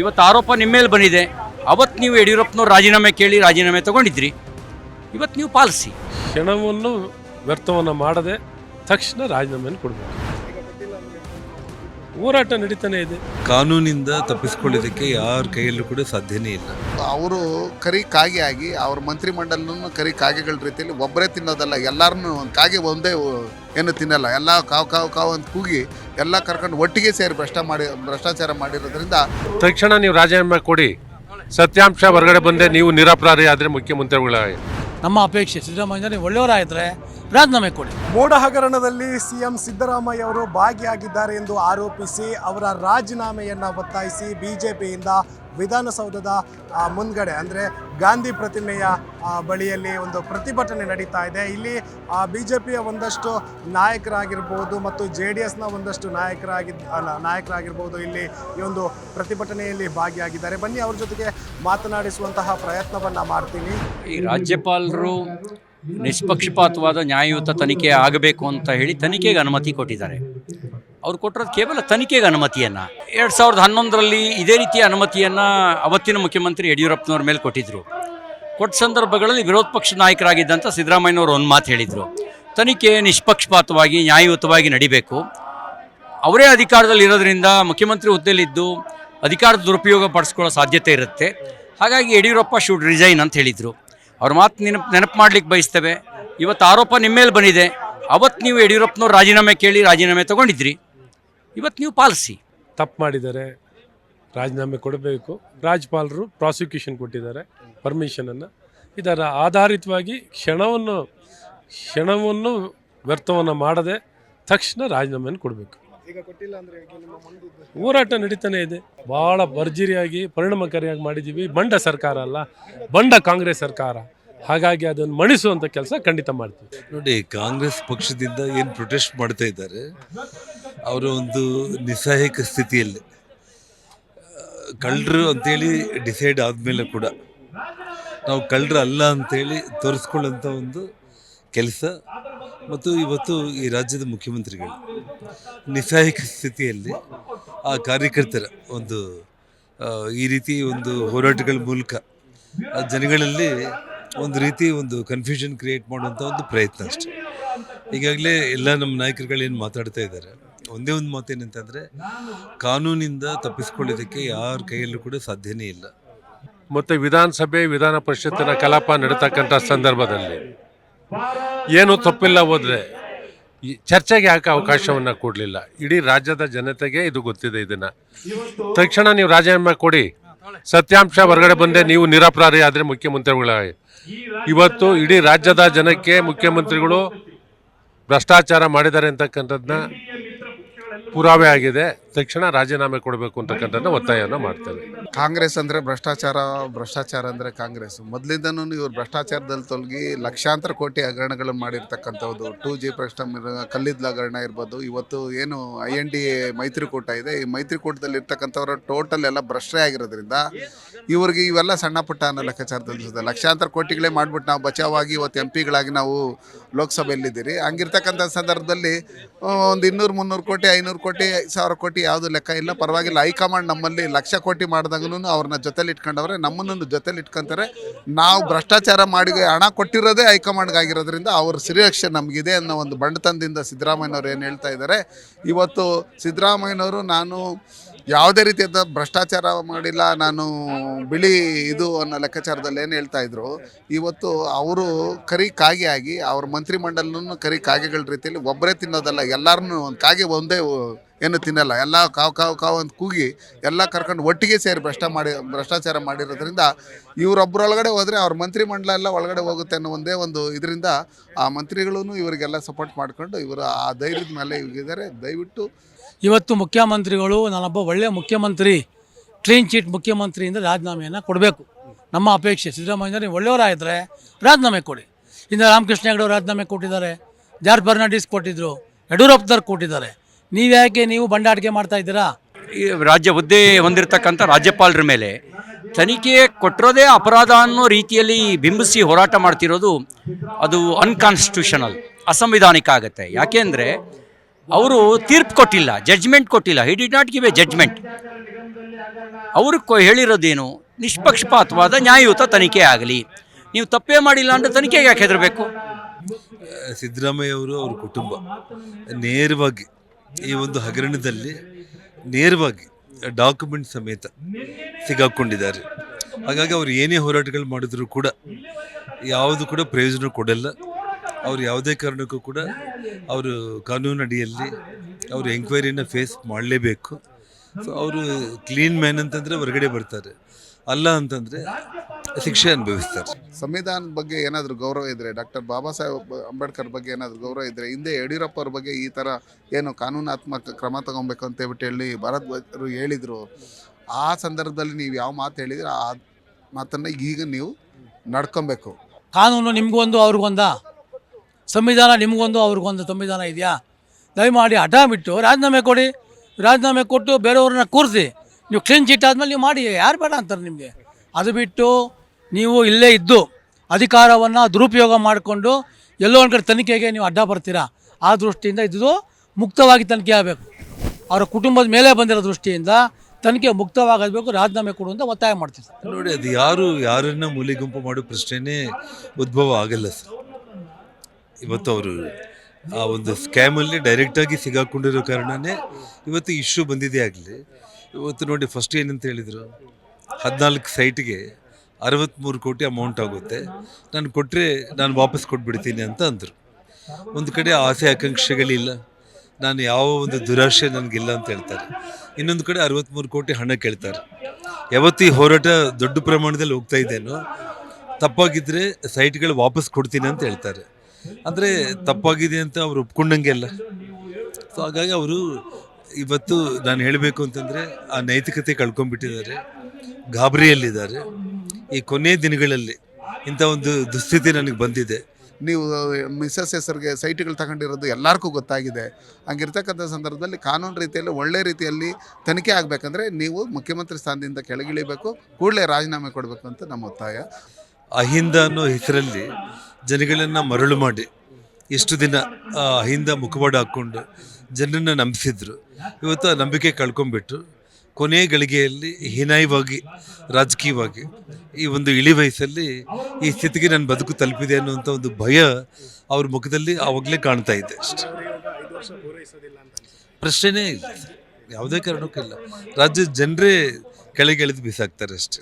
ಇವತ್ತು ಆರೋಪ ನಿಮ್ಮ ಮೇಲೆ ಬಂದಿದೆ. ಅವತ್ತು ನೀವು ಯಡಿಯೂರಪ್ಪನವ್ರು ರಾಜೀನಾಮೆ ಕೇಳಿ ರಾಜೀನಾಮೆ ತಗೊಂಡಿದ್ರಿ. ಇವತ್ತು ನೀವು ಪಾಲಿಸಿ. ಕ್ಷಣವನ್ನು ವ್ಯರ್ಥವನ್ನು ಮಾಡದೆ ತಕ್ಷಣ ರಾಜೀನಾಮೆಯನ್ನು ಕೊಡಬೇಕು. ಹೋರಾಟ ನಡೀತಾನೆ ಇದೆ. ಕಾನೂನಿಂದ ತಪ್ಪಿಸ್ಕೊಳ್ಳೋದಕ್ಕೆ ಯಾರ ಕೈಯಲ್ಲೂ ಕೂಡ ಸಾಧ್ಯನೇ ಇಲ್ಲ. ಅವರು ಕರಿ ಕಾಗೆ ಆಗಿ ಅವ್ರ ಮಂತ್ರಿಮಂಡಲನೂ ಕರಿ ಕಾಗೆಗಳ ರೀತಿಯಲ್ಲಿ ಒಬ್ಬರೇ ತಿನ್ನೋದಲ್ಲ ಎಲ್ಲರನ್ನೂ ಕಾಗೆ ಒಂದೇ ಏನು ತಿನ್ನಲ್ಲ. ಎಲ್ಲ ಕಾವು ಕಾವು ಕಾವು ಅಂತ ಕೂಗಿ ಎಲ್ಲ ಕರ್ಕೊಂಡು ಒಟ್ಟಿಗೆ ಸೇರಿ ಭ್ರಷ್ಟ ಮಾಡಿ ಭ್ರಷ್ಟಾಚಾರ ಮಾಡಿರೋದ್ರಿಂದ ತಕ್ಷಣ ನೀವು ರಾಜೀನಾಮೆ ಕೊಡಿ. ಸತ್ಯಾಂಶ ಹೊರಗಡೆ ಬಂದೆ ನೀವು ನಿರಪರಾಧಿ ಆದರೆ ಮುಖ್ಯಮಂತ್ರಿಗಳಾಗಿ. ನಮ್ಮ ಅಪೇಕ್ಷೆ ಸಿದ್ದರಾಮಯ್ಯ ನೀವು ಒಳ್ಳೆಯವರಾಗಿದ್ದರೆ ರಾಜೀನಾಮೆ ಕೊಡಿ. ಮೋಡ ಹಗರಣದಲ್ಲಿ ಸಿಎಂ ಸಿದ್ದರಾಮಯ್ಯ ಅವರು ಭಾಗಿಯಾಗಿದ್ದಾರೆ ಎಂದು ಆರೋಪಿಸಿ ಅವರ ರಾಜೀನಾಮೆಯನ್ನು ಒತ್ತಾಯಿಸಿ ಬಿಜೆಪಿಯಿಂದ ವಿಧಾನಸೌಧದ ಮುಂದ್ಗಡೆ ಅಂದರೆ ಗಾಂಧಿ ಪ್ರತಿಮೆಯ ಬಳಿಯಲ್ಲಿ ಒಂದು ಪ್ರತಿಭಟನೆ ನಡೀತಾ ಇದೆ. ಇಲ್ಲಿ ಬಿ ಜೆ ಪಿಯ ಒಂದಷ್ಟು ನಾಯಕರಾಗಿರ್ಬೋದು ಮತ್ತು ಜೆ ಡಿ ಎಸ್ನ ಒಂದಷ್ಟು ನಾಯಕರಾಗಿದ್ದ ಅಲ್ಲ ನಾಯಕರಾಗಿರ್ಬೋದು ಇಲ್ಲಿ ಈ ಒಂದು ಪ್ರತಿಭಟನೆಯಲ್ಲಿ ಭಾಗಿಯಾಗಿದ್ದಾರೆ. ಬನ್ನಿ ಅವ್ರ ಜೊತೆಗೆ ಮಾತನಾಡಿಸುವಂತಹ ಪ್ರಯತ್ನವನ್ನು ಮಾಡ್ತೀನಿ. ಈ ರಾಜ್ಯಪಾಲರು ನಿಷ್ಪಕ್ಷಪಾತವಾದ ನ್ಯಾಯಯುತ ತನಿಖೆ ಆಗಬೇಕು ಅಂತ ಹೇಳಿ ತನಿಖೆಗೆ ಅನುಮತಿ ಕೊಟ್ಟಿದ್ದಾರೆ. ಅವ್ರು ಕೊಟ್ಟಿರೋದು ಕೇವಲ ತನಿಖೆಗೆ ಅನುಮತಿಯನ್ನು. ಎರಡು ಸಾವಿರದ ಹನ್ನೊಂದರಲ್ಲಿ ಇದೇ ರೀತಿಯ ಅನುಮತಿಯನ್ನು ಅವತ್ತಿನ ಮುಖ್ಯಮಂತ್ರಿ ಯಡಿಯೂರಪ್ಪನವ್ರ ಮೇಲೆ ಕೊಟ್ಟಿದ್ದರು ಕೊಟ್ಟ ಸಂದರ್ಭಗಳಲ್ಲಿ ವಿರೋಧ ಪಕ್ಷ ನಾಯಕರಾಗಿದ್ದಂಥ ಸಿದ್ದರಾಮಯ್ಯನವರು ಒಂದು ಮಾತು ಹೇಳಿದರು. ತನಿಖೆ ನಿಷ್ಪಕ್ಷಪಾತವಾಗಿ, ನ್ಯಾಯಯುತವಾಗಿ ನಡಿಬೇಕು. ಅವರೇ ಅಧಿಕಾರದಲ್ಲಿ ಇರೋದ್ರಿಂದ ಮುಖ್ಯಮಂತ್ರಿ ಹುದ್ದೆಯಲ್ಲಿದ್ದು ಅಧಿಕಾರದ ದುರುಪಯೋಗ ಪಡಿಸ್ಕೊಳ್ಳೋ ಸಾಧ್ಯತೆ ಇರುತ್ತೆ. ಹಾಗಾಗಿ ಯಡಿಯೂರಪ್ಪ ಶುಡ್ ರಿಸೈನ್ ಅಂತ ಹೇಳಿದರು. ಅವ್ರ ಮಾತು ನೆನಪು ನೆನಪು ಮಾಡ್ಲಿಕ್ಕೆ ಬಯಸ್ತೇವೆ. ಇವತ್ತು ಆರೋಪ ನಿಮ್ಮ ಮೇಲೆ ಬಂದಿದೆ. ಅವತ್ತು ನೀವು ಯಡಿಯೂರಪ್ಪನವ್ರು ರಾಜೀನಾಮೆ ಕೇಳಿ ರಾಜೀನಾಮೆ ತಗೊಂಡಿದ್ರಿ. ಇವತ್ತು ನೀವು ಪಾಲಿಸಿ. ತಪ್ಪು ಮಾಡಿದ್ದಾರೆ. ರಾಜೀನಾಮೆ ಕೊಡಬೇಕು. ರಾಜ್ಯಪಾಲರು ಪ್ರಾಸಿಕ್ಯೂಷನ್ ಕೊಟ್ಟಿದ್ದಾರೆ. ಪರ್ಮಿಷನನ್ನು ಇದರ ಆಧಾರಿತವಾಗಿ ಕ್ಷಣವನ್ನು ಕ್ಷಣವನ್ನು ವ್ಯರ್ಥವನ್ನು ಮಾಡದೆ ತಕ್ಷಣ ರಾಜೀನಾಮೆಯನ್ನು ಕೊಡಬೇಕು. ಹೋರಾಟ ನಡೀತಾನೆ ಇದೆ. ಬಹಳ ಭರ್ಜರಿಯಾಗಿ ಪರಿಣಾಮಕಾರಿಯಾಗಿ ಮಾಡಿದ್ದೀವಿ. ಬಂಡ ಸರ್ಕಾರ ಅಲ್ಲ ಬಂಡ ಕಾಂಗ್ರೆಸ್ ಸರ್ಕಾರ. ಹಾಗಾಗಿ ಅದನ್ನು ಮಣಿಸುವಂಥ ಕೆಲಸ ಖಂಡಿತ ಮಾಡ್ತೀವಿ. ನೋಡಿ ಕಾಂಗ್ರೆಸ್ ಪಕ್ಷದಿಂದ ಏನು ಪ್ರೊಟೆಸ್ಟ್ ಮಾಡ್ತಾ ಇದ್ದಾರೆ ಅವರ ಒಂದು ನಿಸ್ಸಹಾಯಕ ಸ್ಥಿತಿಯಲ್ಲಿ ಕಳ್ಳರು ಅಂತೇಳಿ ಡಿಸೈಡ್ ಆದಮೇಲೆ ಕೂಡ ನಾವು ಕಳ್ಳರು ಅಲ್ಲ ಅಂತೇಳಿ ತೋರಿಸ್ಕೊಳ್ಳೋಂಥ ಒಂದು ಕೆಲಸ ಮತ್ತು ಇವತ್ತು ಈ ರಾಜ್ಯದ ಮುಖ್ಯಮಂತ್ರಿಗಳು ನಿಸಾಯಕ ಸ್ಥಿತಿಯಲ್ಲಿ ಆ ಕಾರ್ಯಕರ್ತರ ಒಂದು ಈ ರೀತಿ ಒಂದು ಹೋರಾಟಗಳ ಮೂಲಕ ಜನಗಳಲ್ಲಿ ಒಂದು ರೀತಿ ಒಂದು ಕನ್ಫ್ಯೂಷನ್ ಕ್ರಿಯೇಟ್ ಮಾಡುವಂಥ ಒಂದು ಪ್ರಯತ್ನ ಅಷ್ಟೆ. ಈಗಾಗಲೇ ಎಲ್ಲ ನಮ್ಮ ನಾಯಕರುಗಳೇನು ಮಾತಾಡ್ತಾ ಇದ್ದಾರೆ, ಒಂದೇ ಒಂದು ಮಾತೇನಂತಂದರೆ ಕಾನೂನಿಂದ ತಪ್ಪಿಸ್ಕೊಳ್ಳೋದಕ್ಕೆ ಯಾರ ಕೈಯಲ್ಲೂ ಕೂಡ ಸಾಧ್ಯನೇ ಇಲ್ಲ. ಮತ್ತು ವಿಧಾನಸಭೆ ವಿಧಾನ ಪರಿಷತ್ತಿನ ಕಲಾಪ ನಡೀತಕ್ಕಂಥ ಸಂದರ್ಭದಲ್ಲಿ ಏನು ತಪ್ಪಿಲ್ಲ ಹೋದರೆ ಚರ್ಚೆಗೆ ಯಾಕೆ ಅವಕಾಶವನ್ನು ಕೊಡಲಿಲ್ಲ? ಇಡೀ ರಾಜ್ಯದ ಜನತೆಗೆ ಇದು ಗೊತ್ತಿದೆ ಇದನ್ನು ತಕ್ಷಣ ನೀವು ರಾಜೀನಾಮೆ ಕೊಡಿ. ಸತ್ಯಾಂಶ ಹೊರಗಡೆ ಬಂದೆ ನೀವು ನಿರಪರಾಧಿ ಆದರೆ ಮುಖ್ಯಮಂತ್ರಿಗಳ ಇವತ್ತು ಇಡೀ ರಾಜ್ಯದ ಜನಕ್ಕೆ ಮುಖ್ಯಮಂತ್ರಿಗಳು ಭ್ರಷ್ಟಾಚಾರ ಮಾಡಿದ್ದಾರೆ ಅಂತಕ್ಕಂಥದ್ದನ್ನ ಪುರಾವೆ ಆಗಿದೆ. ತಕ್ಷಣ ರಾಜೀನಾಮೆ ಕೊಡಬೇಕು ಅಂತಕ್ಕಂಥದ್ದು ಒತ್ತಾಯವನ್ನು ಮಾಡ್ತೇವೆ ಕಾಂಗ್ರೆಸ್ ಅಂದರೆ ಭ್ರಷ್ಟಾಚಾರ ಭ್ರಷ್ಟಾಚಾರ ಅಂದರೆ ಕಾಂಗ್ರೆಸ್. ಮೊದಲಿಂದನೂ ಇವರು ಭ್ರಷ್ಟಾಚಾರದಲ್ಲಿ ತೊಲಗಿ ಲಕ್ಷಾಂತರ ಕೋಟಿ ಹಗರಣಗಳನ್ನು ಮಾಡಿರ್ತಕ್ಕಂಥದ್ದು ಟೂ ಜಿ ಪ್ರಶ್ನೆ ಕಲ್ಲಿದ್ದಲ ಹಗರಣ ಇರ್ಬೋದು. ಇವತ್ತು ಏನು ಐ ಎನ್ ಡಿ ಮೈತ್ರಿಕೂಟ ಇದೆ. ಈ ಮೈತ್ರಿಕೂಟದಲ್ಲಿ ಇರ್ತಕ್ಕಂಥವ್ರ ಟೋಟಲ್ ಎಲ್ಲ ಭ್ರಷ್ಟೇ ಆಗಿರೋದ್ರಿಂದ ಇವ್ರಿಗೆ ಇವೆಲ್ಲ ಸಣ್ಣ ಪುಟ್ಟ ಅನ್ನೋ ಲೆಕ್ಕಾಚಾರದಲ್ಲಿ ಲಕ್ಷಾಂತರ ಕೋಟಿಗಳೇ ಮಾಡ್ಬಿಟ್ಟು ನಾವು ಬಚಾವಾಗಿ ಇವತ್ತು ಎಂ ಪಿಗಳಾಗಿ ನಾವು ಲೋಕಸಭೆಯಲ್ಲಿದ್ದೀರಿ. ಹಂಗಿರ್ತಕ್ಕಂಥ ಸಂದರ್ಭದಲ್ಲಿ ಒಂದು ಇನ್ನೂರು, ಮುನ್ನೂರು ಕೋಟಿ, ಐನೂರು ಕೋಟಿ, ಸಾವಿರ ಕೋಟಿ ಯಾವುದು ಲೆಕ್ಕ ಇಲ್ಲ. ಪರವಾಗಿಲ್ಲ. ಹೈಕಮಾಂಡ್ ನಮ್ಮಲ್ಲಿ ಲಕ್ಷ ಕೋಟಿ ಮಾಡಿದಾಗೂ ಅವ್ರನ್ನ ಜೊತೆಲಿ ಇಟ್ಕೊಂಡವ್ರೆ. ನಮ್ಮನ್ನು ಜೊತೆಲಿ ಇಟ್ಕೊಂತಾರೆ. ನಾವು ಭ್ರಷ್ಟಾಚಾರ ಮಾಡಿ ಹಣ ಕೊಟ್ಟಿರೋದೇ ಹೈಕಮಾಂಡ್ಗೆ ಆಗಿರೋದ್ರಿಂದ ಅವ್ರ ಸಿರಿರಕ್ಷೆ ನಮಗಿದೆ ಅನ್ನೋ ಒಂದು ಬಂಡತನದಿಂದ ಸಿದ್ದರಾಮಯ್ಯನವ್ರು ಏನು ಹೇಳ್ತಾ ಇದ್ದಾರೆ. ಇವತ್ತು ಸಿದ್ದರಾಮಯ್ಯನವರು, ನಾನು ಯಾವುದೇ ರೀತಿಯಾದ ಭ್ರಷ್ಟಾಚಾರ ಮಾಡಿಲ್ಲ, ನಾನು ಬಿಳಿ ಇದು ಅನ್ನೋ ಲೆಕ್ಕಾಚಾರದಲ್ಲಿ ಏನು ಹೇಳ್ತಾ ಇದ್ರು. ಇವತ್ತು ಅವರು ಕರಿ ಕಾಗೆ ಆಗಿ, ಅವ್ರ ಮಂತ್ರಿಮಂಡಲನೂ ಕರಿ ಕಾಗೆಗಳ ರೀತಿಯಲ್ಲಿ ಒಬ್ಬರೇ ತಿನ್ನೋದಲ್ಲ ಎಲ್ಲರನ್ನೂ ಒಂದು ಕಾಗೆ ಒಂದೇ ಏನು ತಿನ್ನಲ್ಲ. ಎಲ್ಲ ಕಾವು ಕಾವು ಕಾವು ಅಂತ ಕೂಗಿ ಎಲ್ಲ ಕರ್ಕೊಂಡು ಒಟ್ಟಿಗೆ ಸೇರಿ ಭ್ರಷ್ಟ ಮಾಡಿ, ಭ್ರಷ್ಟಾಚಾರ ಮಾಡಿರೋದ್ರಿಂದ ಇವರೊಬ್ಬರೊಳಗಡೆ ಹೋದರೆ ಅವ್ರ ಮಂತ್ರಿ ಮಂಡಲ ಎಲ್ಲ ಒಳಗಡೆ ಹೋಗುತ್ತೆ ಅನ್ನೋ ಒಂದೇ ಒಂದು ಇದರಿಂದ ಆ ಮಂತ್ರಿಗಳೂ ಇವರಿಗೆಲ್ಲ ಸಪೋರ್ಟ್ ಮಾಡ್ಕೊಂಡು ಇವರು ಆ ಧೈರ್ಯದ ಮೇಲೆ ಇದ್ದಾರೆ ದಯವಿಟ್ಟು ಇವತ್ತು ಮುಖ್ಯಮಂತ್ರಿಗಳು, ನಾನೊಬ್ಬ ಒಳ್ಳೆಯ ಮುಖ್ಯಮಂತ್ರಿ ಕ್ಲೀನ್ ಚೀಟ್ ಮುಖ್ಯಮಂತ್ರಿಯಿಂದ ರಾಜೀನಾಮೆಯನ್ನು ಕೊಡಬೇಕು. ನಮ್ಮ ಅಪೇಕ್ಷೆ ಸಿದ್ದರಾಮಯ್ಯ ನೀವು ಒಳ್ಳೆಯವರಾಗಿದ್ದರೆ ರಾಜೀನಾಮೆ ಕೊಡಿ. ಇನ್ನು ರಾಮಕೃಷ್ಣ ಹೆಗಡೆ ರಾಜೀನಾಮೆ ಕೊಟ್ಟಿದ್ದಾರೆ. ಜಾರ್ಜ್ ಫರ್ನಾಂಡಿಸ್ ಕೊಟ್ಟಿದ್ದರು ಯಡಿಯೂರಪ್ಪದವ್ರು ಕೊಟ್ಟಿದ್ದಾರೆ. ನೀವು ಯಾಕೆ ನೀವು ಬಂಡಾಟಿಕೆ ಮಾಡ್ತಾ ಇದ್ದೀರಾ? ಈ ರಾಜ್ಯ ಹುದ್ದೆ ಹೊಂದಿರತಕ್ಕಂಥ ರಾಜ್ಯಪಾಲರ ಮೇಲೆ ತನಿಖೆ ಕೊಟ್ಟಿರೋದೇ ಅಪರಾಧ ಅನ್ನೋ ರೀತಿಯಲ್ಲಿ ಬಿಂಬಿಸಿ ಹೋರಾಟ ಮಾಡ್ತಿರೋದು ಅದು ಅನ್ಕಾನ್ಸ್ಟಿಟ್ಯೂಷನಲ್ ಅಸಂವಿಧಾನಿಕ ಆಗುತ್ತೆ. ಯಾಕೆಂದರೆ ಅವರು ತೀರ್ಪು ಕೊಟ್ಟಿಲ್ಲ ಜಡ್ಜ್ಮೆಂಟ್ ಕೊಟ್ಟಿಲ್ಲ. He did not give a judgment ಅವರು ಕೊ ಹೇಳಿರೋದೇನು? ನಿಷ್ಪಕ್ಷಪಾತವಾದ ನ್ಯಾಯಯುತ ತನಿಖೆ ಆಗಲಿ. ನೀವು ತಪ್ಪೇ ಮಾಡಿಲ್ಲ ಅಂದರೆ ತನಿಖೆಗೆ ಯಾಕೆ ಹೆದರಬೇಕು? ಸಿದ್ದರಾಮಯ್ಯ ಅವರು ಅವ್ರ ಕುಟುಂಬ. ನೇರವಾಗಿ ಈ ಒಂದು ಹಗರಣದಲ್ಲಿ ನೇರವಾಗಿ ಡಾಕ್ಯುಮೆಂಟ್ ಸಮೇತ ಸಿಗಾಕೊಂಡಿದ್ದಾರೆ. ಹಾಗಾಗಿ ಅವರು ಏನೇ ಹೋರಾಟಗಳು ಮಾಡಿದರೂ ಕೂಡ ಯಾವುದು ಕೂಡ ಪ್ರಯೋಜನ ಕೊಡಲ್ಲ. ಅವರು ಯಾವುದೇ ಕಾರಣಕ್ಕೂ ಕೂಡ ಅವರು ಕಾನೂನು ಅಡಿಯಲ್ಲಿ ಅವರು ಎಂಕ್ವೈರಿಯನ್ನು ಫೇಸ್ ಮಾಡಲೇಬೇಕು. ಸೊ ಅವರು ಕ್ಲೀನ್ ಮ್ಯಾನ್ ಅಂತಂದರೆ ಹೊರಗಡೆ ಬರ್ತಾರೆ. ಅಲ್ಲ ಅಂತಂದರೆ ಶಿಕ್ಷೆ ಅನುಭವಿಸ್ತಾರೆ. ಸಂವಿಧಾನದ ಬಗ್ಗೆ ಏನಾದರೂ ಗೌರವ ಇದ್ದರೆ ಡಾಕ್ಟರ್ ಬಾಬಾ ಸಾಹೇಬ್ ಅಂಬೇಡ್ಕರ್ ಬಗ್ಗೆ ಏನಾದರೂ ಗೌರವ ಇದ್ದರೆ ಹಿಂದೆ ಯಡಿಯೂರಪ್ಪ ಅವ್ರ ಬಗ್ಗೆ ಈ ಥರ ಏನು ಕಾನೂನಾತ್ಮಕ ಕ್ರಮ ತಗೊಬೇಕು ಅಂತ ಹೇಳ್ಬಿಟ್ಟು ಹೇಳಿ ಭಾರತ್ ಅವರು ಹೇಳಿದರು. ಆ ಸಂದರ್ಭದಲ್ಲಿ ನೀವು ಯಾವ ಮಾತು ಹೇಳಿದ್ರೆ ಆ ಮಾತನ್ನು ಈಗ ನೀವು ನಡ್ಕೊಬೇಕು. ಕಾನೂನು ನಿಮಗೊಂದು ಅವ್ರಿಗೊಂದ? ಸಂವಿಧಾನ ನಿಮಗೊಂದು ಅವ್ರಿಗೊಂದು ಸಂವಿಧಾನ ಇದೆಯಾ? ದಯಮಾಡಿ ಹಠ ಬಿಟ್ಟು ರಾಜೀನಾಮೆ ಕೊಡಿ ರಾಜೀನಾಮೆ ಕೊಟ್ಟು ಬೇರೆಯವ್ರನ್ನ ಕೂರಿಸಿ. ನೀವು ಕ್ಲೀನ್ ಚಿಟ್ ಆದಮೇಲೆ ನೀವು ಮಾಡಿ ಯಾರು ಬೇಡ ಅಂತಾರೆ ನಿಮಗೆ. ಅದು ಬಿಟ್ಟು ನೀವು ಇಲ್ಲೇ ಇದ್ದು ಅಧಿಕಾರವನ್ನು ದುರುಪಯೋಗ ಮಾಡಿಕೊಂಡು ಎಲ್ಲೋ ಒಂದು ಕಡೆ ತನಿಖೆಗೆ ನೀವು ಅಡ್ಡ ಬರ್ತೀರಾ? ಆ ದೃಷ್ಟಿಯಿಂದ ಇದು ಮುಕ್ತವಾಗಿ ತನಿಖೆ ಆಗಬೇಕು. ಅವರ ಕುಟುಂಬದ ಮೇಲೆ ಬಂದಿರೋ ದೃಷ್ಟಿಯಿಂದ ತನಿಖೆ ಮುಕ್ತವಾಗಬೇಕು, ರಾಜೀನಾಮೆ ಕೊಡು ಅಂತ ಒತ್ತಾಯ ಮಾಡ್ತೀವಿ ಸರ್. ನೋಡಿ, ಅದು ಯಾರು, ಯಾರನ್ನ ಮೂಲೆಗುಂಪು ಮಾಡೋ ಪ್ರಶ್ನೆನೇ ಉದ್ಭವ ಆಗಲ್ಲ ಸರ್. ಇವತ್ತು ಅವರು ಆ ಒಂದು ಸ್ಕ್ಯಾಮಲ್ಲಿ ಡೈರೆಕ್ಟಾಗಿ ಸಿಗಾಕೊಂಡಿರೋ ಕಾರಣನೇ ಇವತ್ತು ಇಶ್ಯೂ ಬಂದಿದೆ ಆಗಲಿ. ಇವತ್ತು ನೋಡಿ ಫಸ್ಟ್ ಏನಂತ ಹೇಳಿದರು? ಹದಿನಾಲ್ಕು ಸೈಟ್ಗೆ ಅರವತ್ತ್ಮೂರು ಕೋಟಿ ಅಮೌಂಟ್ ಆಗುತ್ತೆ. ನಾನು ಕೊಟ್ಟರೆ ನಾನು ವಾಪಸ್ ಕೊಟ್ಬಿಡ್ತೀನಿ ಅಂತ ಅಂದರು. ಒಂದು ಕಡೆ ಆಸೆ ಆಕಾಂಕ್ಷೆಗಳಿಲ್ಲ. ನಾನು ಯಾವ ಒಂದು ದುರಾಶೆ ನನಗಿಲ್ಲ ಅಂತ ಹೇಳ್ತಾರೆ. ಇನ್ನೊಂದು ಕಡೆ ಅರವತ್ತ್ಮೂರು ಕೋಟಿ ಹಣ ಕೇಳ್ತಾರೆ. ಯಾವತ್ತು ಈ ಹೋರಾಟ ದೊಡ್ಡ ಪ್ರಮಾಣದಲ್ಲಿ ಹೋಗ್ತಾ ಇದ್ದೇನೋ ತಪ್ಪಾಗಿದ್ದರೆ ಸೈಟ್ಗಳು ವಾಪಸ್ ಕೊಡ್ತೀನಿ ಅಂತ ಹೇಳ್ತಾರೆ. ಅಂದರೆ ತಪ್ಪಾಗಿದೆ ಅಂತ ಅವ್ರು ಒಪ್ಕೊಂಡಂಗೆ ಅಲ್ಲ. ಸೊ ಹಾಗಾಗಿ ಅವರು ಇವತ್ತು ನಾನು ಹೇಳಬೇಕು ಅಂತಂದರೆ ಆ ನೈತಿಕತೆ ಕಳ್ಕೊಂಡ್ಬಿಟ್ಟಿದ್ದಾರೆ. ಗಾಬರಿಯಲ್ಲಿದ್ದಾರೆ. ಈ ಕೊನೆ ದಿನಗಳಲ್ಲಿ ಇಂಥ ಒಂದು ದುಸ್ಥಿತಿ ನನಗೆ ಬಂದಿದೆ. ನೀವು ಮಿಸಸ್ ಹೆಸರಿಗೆ ಸೈಟ್ಗಳು ತಗೊಂಡಿರೋದು ಎಲ್ಲರಿಗೂ ಗೊತ್ತಾಗಿದೆ. ಹಂಗಿರ್ತಕ್ಕಂಥ ಸಂದರ್ಭದಲ್ಲಿ ಕಾನೂನು ರೀತಿಯಲ್ಲಿ ಒಳ್ಳೆ ರೀತಿಯಲ್ಲಿ ತನಿಖೆ ಆಗಬೇಕಂದ್ರೆ ನೀವು ಮುಖ್ಯಮಂತ್ರಿ ಸ್ಥಾನದಿಂದ ಕೆಳಗಿಳಿಬೇಕು ಕೂಡಲೇ ರಾಜೀನಾಮೆ ಕೊಡಬೇಕು ಅಂತ ನಮ್ಮ ಒತ್ತಾಯ. ಅಹಿಂದ ಅನ್ನೋ ಹೆಸರಲ್ಲಿ ಜನಗಳನ್ನು ಮರಳು ಮಾಡಿ ಇಷ್ಟು ದಿನ ಅಹಿಂದ ಮುಖವಾಡ ಹಾಕ್ಕೊಂಡು ಜನರನ್ನು ನಂಬಿಸಿದ್ರು. ಇವತ್ತು ಆ ನಂಬಿಕೆ ಕಳ್ಕೊಂಡ್ಬಿಟ್ಟು ಕೊನೆ ಗಳಿಗೆಯಲ್ಲಿ ಹೀನಾಯವಾಗಿ, ರಾಜಕೀಯವಾಗಿ ಈ ಒಂದು ಇಳಿ ವಯಸ್ಸಲ್ಲಿ ಈ ಸ್ಥಿತಿಗೆ ನನ್ನ ಬದುಕು ತಲುಪಿದೆ ಅನ್ನುವಂಥ ಒಂದು ಭಯ ಅವ್ರ ಮುಖದಲ್ಲಿ ಆವಾಗಲೇ ಕಾಣ್ತಾ ಇದೆ ಅಷ್ಟೆ. ಪ್ರಶ್ನೆನೇ ಇಲ್ಲ. ಯಾವುದೇ ಕಾರಣಕ್ಕೂ ಇಲ್ಲ. ರಾಜ್ಯದ ಜನರೇ ಕೆಳಗೆ ಇಳಿದು ಬಿಸಾಕ್ತಾರೆ ಅಷ್ಟೇ.